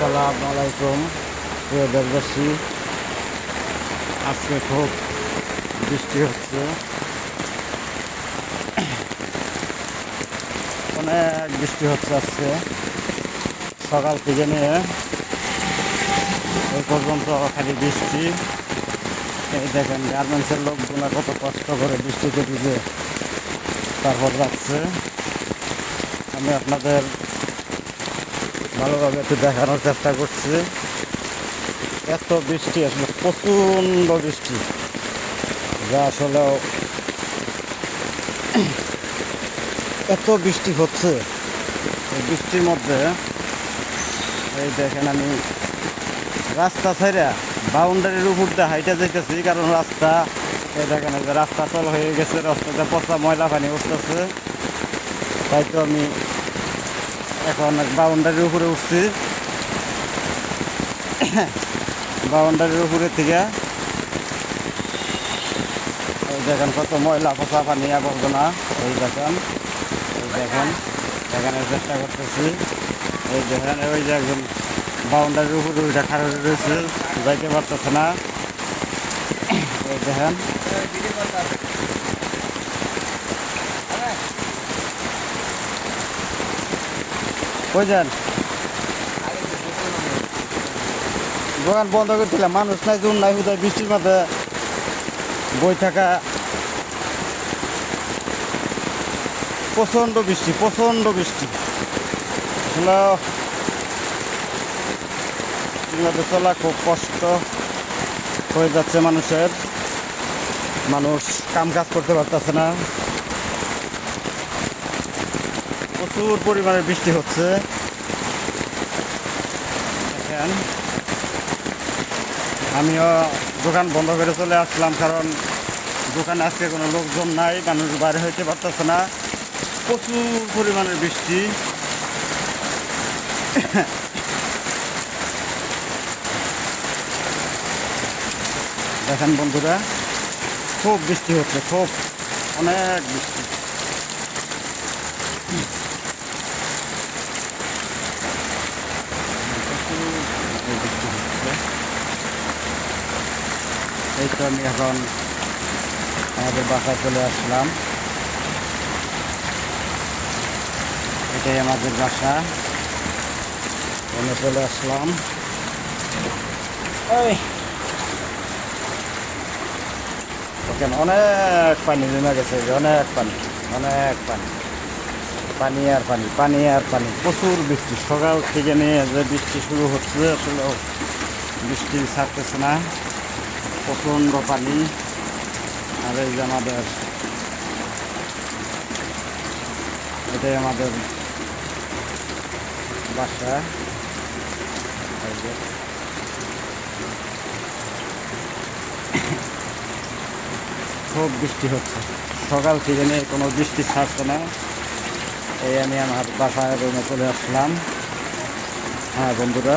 আসসালামু আলাইকুম, প্রিয় দেশবাসী। আজকে খুব বৃষ্টি হচ্ছে। অনেক বৃষ্টি হচ্ছে আজকে। সকাল থেকে নিয়ে এই পর্যন্ত খালি বৃষ্টি। এই দেখেন, গার্মেন্টসের লোকগুলো কত কষ্ট করে বৃষ্টিতে ভিজে তারপর যাচ্ছে। আমি আপনাদের ভালোভাবে একটু দেখানোর চেষ্টা করছি। এত বৃষ্টি আসলে, প্রচণ্ড বৃষ্টি। যা আসলে এত বৃষ্টি হচ্ছে। বৃষ্টির মধ্যে, এই দেখেন আমি রাস্তা ছাইরা বাউন্ডারির উপর দিয়ে হাইটা যাইতেছি, কারণ রাস্তা, এই দেখেন রাস্তা চল হয়ে গেছে, রাস্তাতে পচা ময়লা পানি উঠতেছে। তাই তো আমি এখন বাউন্ডারির উপরে উঠছি। বাউন্ডারির উপরে থেকে এই দেখেন কত ময়লা পচা পানি, আবর্জনা। এই দেখেন এই দেখেন দেখানোর চেষ্টা করতেছি। এই দেখেন, ওই যে একজন বাউন্ডারির উপরে ওইটা খারাপ রয়েছে, যাইতে পারতেছে না। এই দেখেন। যান? দোকান বন্ধ করছিলাম মানুষ নাই জুন নাই, হুদায় বৃষ্টির মধ্যে বই থাকা। প্রচণ্ড বৃষ্টি প্রচণ্ড বৃষ্টি। আসলে চলা খুব কষ্ট হয়ে যাচ্ছে মানুষের। মানুষ কাম কাজ করতে পারতেছে না। প্রচুর পরিমাণে বৃষ্টি হচ্ছে। দেখেন, আমিও দোকান বন্ধ করে চলে আসলাম কারণ দোকানে আজকে কোনো লোকজন নাই, মানুষ বাইরে হইতে পারতেছে না। প্রচুর পরিমাণের বৃষ্টি। দেখেন বন্ধুরা, খুব বৃষ্টি হচ্ছে, খুব অনেক বৃষ্টি। এই তো আমি এখন আমাদের বাসায় চলে আসলাম। এটাই আমাদের বাসা। আমি চলে আসলাম। ওই দেখেন অনেক পানি নেমে গেছে অনেক পানি অনেক পানি। পানি আর পানি পানি আর পানি। প্রচুর বৃষ্টি। সকাল থেকে নিয়ে যে বৃষ্টি শুরু হচ্ছে আসলে বৃষ্টি ছাড়তেছে না। প্রচণ্ড পানি আর এই যে আমাদের, এটাই আমাদের বাসা। খুব বৃষ্টি হচ্ছে। সকাল থেকে নিয়ে কোনো বৃষ্টি ছাড়ছে না। এই আমি আমার বাসায় রুমে চলে আসলাম। হ্যাঁ বন্ধুরা।